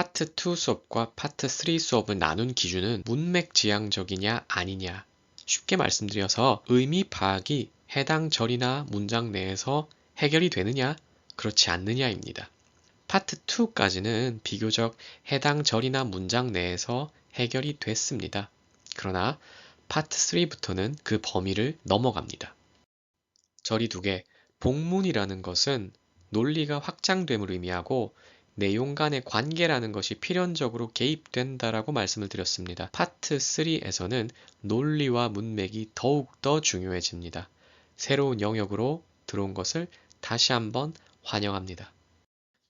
파트 2 수업과 파트 3 수업을 나눈 기준은 문맥 지향적이냐 아니냐 쉽게 말씀드려서 의미 파악이 해당 절이나 문장 내에서 해결이 되느냐 그렇지 않느냐입니다. 파트 2까지는 비교적 해당 절이나 문장 내에서 해결이 됐습니다. 그러나 파트 3부터는 그 범위를 넘어갑니다. 절이 두 개, 복문이라는 것은 논리가 확장됨을 의미하고 내용 간의 관계라는 것이 필연적으로 개입된다라고 말씀을 드렸습니다. 파트 3에서는 논리와 문맥이 더욱더 중요해집니다. 새로운 영역으로 들어온 것을 다시 한번 환영합니다.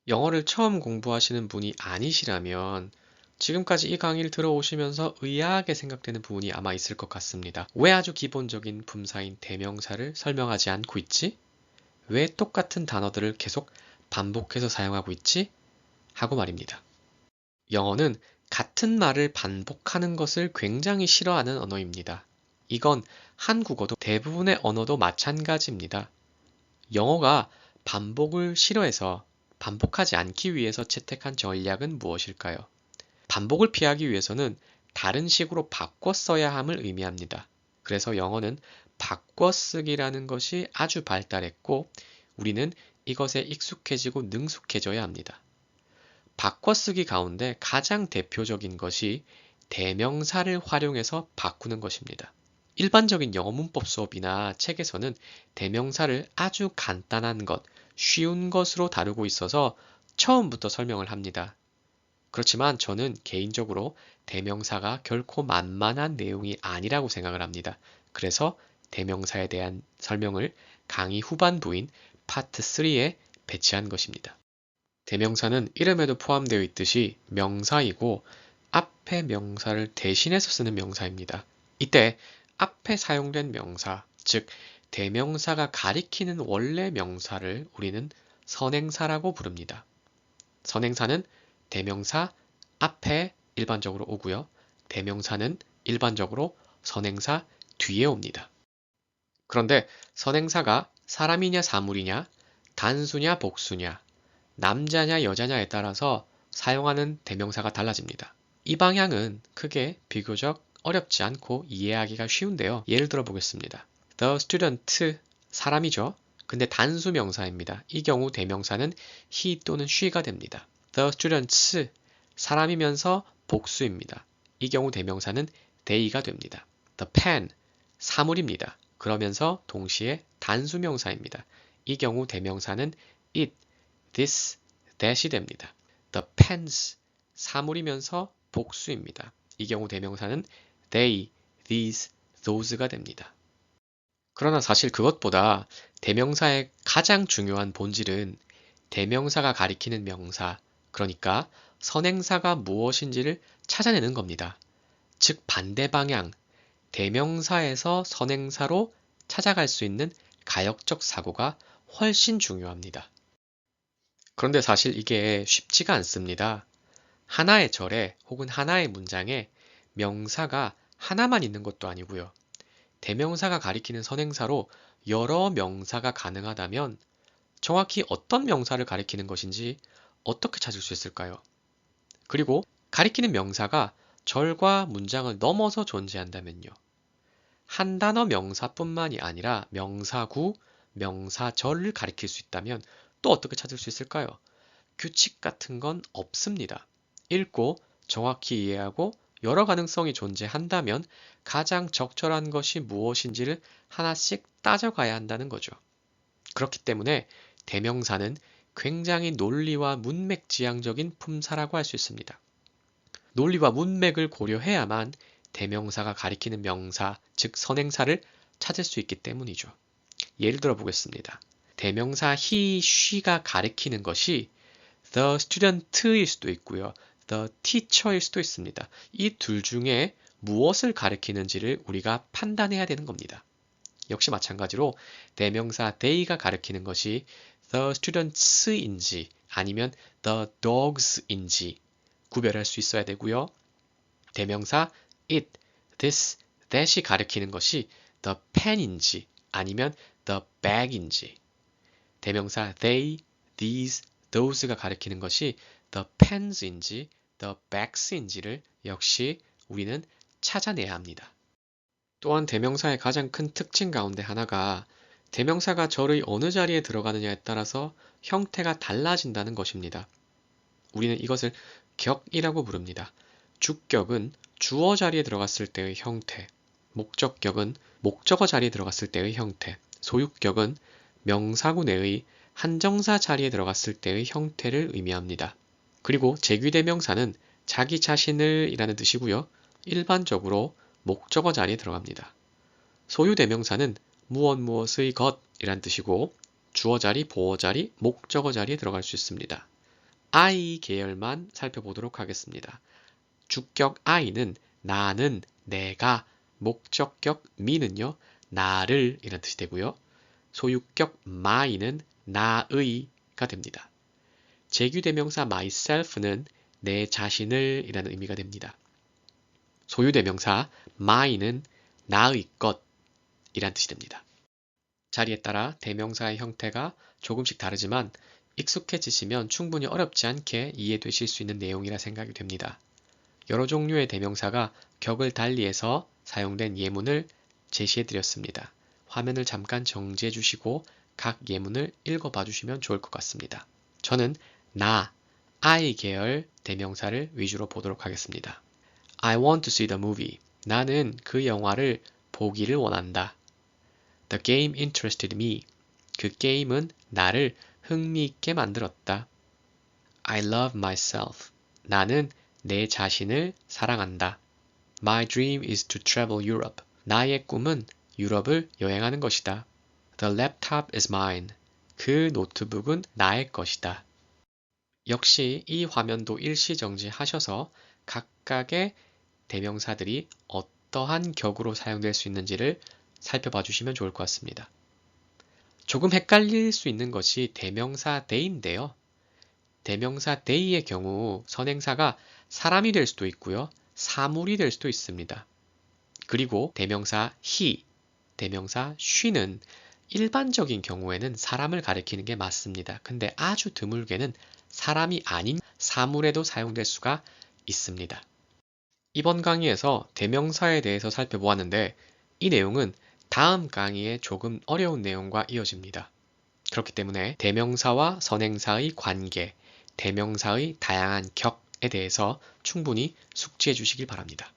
영어를 처음 공부하시는 분이 아니시라면 지금까지 이 강의를 들어오시면서 의아하게 생각되는 부분이 아마 있을 것 같습니다. 왜 아주 기본적인 분사인 대명사를 설명하지 않고 있지? 왜 똑같은 단어들을 계속 반복해서 사용하고 있지? 하고 말입니다. 영어는 같은 말을 반복하는 것을 굉장히 싫어하는 언어입니다. 이건 한국어도 대부분의 언어도 마찬가지입니다. 영어가 반복을 싫어해서 반복하지 않기 위해서 채택한 전략은 무엇일까요? 반복을 피하기 위해서는 다른 식으로 바꿔 써야 함을 의미합니다. 그래서 영어는 바꿔 쓰기라는 것이 아주 발달했고 우리는 이것에 익숙해지고 능숙해져야 합니다. 바꿔쓰기 가운데 가장 대표적인 것이 대명사를 활용해서 바꾸는 것입니다. 일반적인 영어 문법 수업이나 책에서는 대명사를 아주 간단한 것, 쉬운 것으로 다루고 있어서 처음부터 설명을 합니다. 그렇지만 저는 개인적으로 대명사가 결코 만만한 내용이 아니라고 생각을 합니다. 그래서 대명사에 대한 설명을 강의 후반부인 파트 3에 배치한 것입니다. 대명사는 이름에도 포함되어 있듯이 명사이고 앞에 명사를 대신해서 쓰는 명사입니다. 이때 앞에 사용된 명사, 즉 대명사가 가리키는 원래 명사를 우리는 선행사라고 부릅니다. 선행사는 대명사 앞에 일반적으로 오고요. 대명사는 일반적으로 선행사 뒤에 옵니다. 그런데 선행사가 사람이냐 사물이냐, 단수냐 복수냐, 남자냐 여자냐에 따라서 사용하는 대명사가 달라집니다. 이 방향은 크게 비교적 어렵지 않고 이해하기가 쉬운데요. 예를 들어 보겠습니다. The student 사람이죠. 근데 단수 명사입니다. 이 경우 대명사는 he 또는 she가 됩니다. The students 사람이면서 복수입니다. 이 경우 대명사는 they가 됩니다. The pen 사물입니다. 그러면서 동시에 단수 명사입니다. 이 경우 대명사는 it this, that이 됩니다. The pens, 사물이면서 복수입니다. 이 경우 대명사는 they, these, those가 됩니다. 그러나 사실 그것보다 대명사의 가장 중요한 본질은 대명사가 가리키는 명사, 그러니까 선행사가 무엇인지를 찾아내는 겁니다. 즉 반대 방향, 대명사에서 선행사로 찾아갈 수 있는 가역적 사고가 훨씬 중요합니다. 그런데 사실 이게 쉽지가 않습니다. 하나의 절에 혹은 하나의 문장에 명사가 하나만 있는 것도 아니고요. 대명사가 가리키는 선행사로 여러 명사가 가능하다면 정확히 어떤 명사를 가리키는 것인지 어떻게 찾을 수 있을까요? 그리고 가리키는 명사가 절과 문장을 넘어서 존재한다면요. 한 단어 명사뿐만이 아니라 명사구, 명사절을 가리킬 수 있다면 또 어떻게 찾을 수 있을까요? 규칙 같은 건 없습니다. 읽고 정확히 이해하고 여러 가능성이 존재한다면 가장 적절한 것이 무엇인지를 하나씩 따져가야 한다는 거죠. 그렇기 때문에 대명사는 굉장히 논리와 문맥 지향적인 품사라고 할 수 있습니다. 논리와 문맥을 고려해야만 대명사가 가리키는 명사, 즉 선행사를 찾을 수 있기 때문이죠. 예를 들어 보겠습니다. 대명사 he, she가 가리키는 것이 the student일 수도 있고요. the teacher일 수도 있습니다. 이 둘 중에 무엇을 가리키는지를 우리가 판단해야 되는 겁니다. 역시 마찬가지로 대명사 they가 가리키는 것이 the students인지 아니면 the dogs인지 구별할 수 있어야 되고요. 대명사 it, this, that이 가리키는 것이 the pen인지 아니면 the bag인지 대명사 they, these, those가 가리키는 것이 the pens인지 the backs인지를 역시 우리는 찾아내야 합니다. 또한 대명사의 가장 큰 특징 가운데 하나가 대명사가 절의 어느 자리에 들어가느냐에 따라서 형태가 달라진다는 것입니다. 우리는 이것을 격이라고 부릅니다. 주격은 주어 자리에 들어갔을 때의 형태, 목적격은 목적어 자리에 들어갔을 때의 형태, 소유격은 명사구 내의 한정사 자리에 들어갔을 때의 형태를 의미합니다. 그리고 제귀대명사는 자기 자신을 이라는 뜻이고요. 일반적으로 목적어 자리에 들어갑니다. 소유대명사는 무엇 무엇의 것이란 뜻이고 주어 자리, 보어 자리, 목적어 자리에 들어갈 수 있습니다. I 계열만 살펴보도록 하겠습니다. 주격 I는 나는, 내가, 목적격 me는요, 나를 이란 뜻이 되고요. 소유격 my는 나의가 됩니다. 제규대명사 myself는 내 자신을 이라는 의미가 됩니다. 소유대명사 my는 나의 것 이란 뜻이 됩니다. 자리에 따라 대명사의 형태가 조금씩 다르지만 익숙해지시면 충분히 어렵지 않게 이해되실 수 있는 내용이라 생각이 됩니다. 여러 종류의 대명사가 격을 달리해서 사용된 예문을 제시해 드렸습니다. 화면을 잠깐 정지해 주시고 각 예문을 읽어봐 주시면 좋을 것 같습니다. 저는 나, I 계열 대명사를 위주로 보도록 하겠습니다. I want to see the movie. 나는 그 영화를 보기를 원한다. The game interested me. 그 게임은 나를 흥미있게 만들었다. I love myself. 나는 내 자신을 사랑한다. My dream is to travel Europe. 나의 꿈은 유럽을 여행하는 것이다. The laptop is mine. 그 노트북은 나의 것이다. 역시 이 화면도 일시정지 하셔서 각각의 대명사들이 어떠한 격으로 사용될 수 있는지를 살펴봐 주시면 좋을 것 같습니다. 조금 헷갈릴 수 있는 것이 대명사 데이인데요. 대명사 데이의 경우 선행사가 사람이 될 수도 있고요. 사물이 될 수도 있습니다. 그리고 대명사 he, 대명사 she는 일반적인 경우에는 사람을 가리키는 게 맞습니다. 근데 아주 드물게는 사람이 아닌 사물에도 사용될 수가 있습니다. 이번 강의에서 대명사에 대해서 살펴보았는데 이 내용은 다음 강의에 조금 어려운 내용과 이어집니다. 그렇기 때문에 대명사와 선행사의 관계, 대명사의 다양한 격에 대해서 충분히 숙지해 주시길 바랍니다.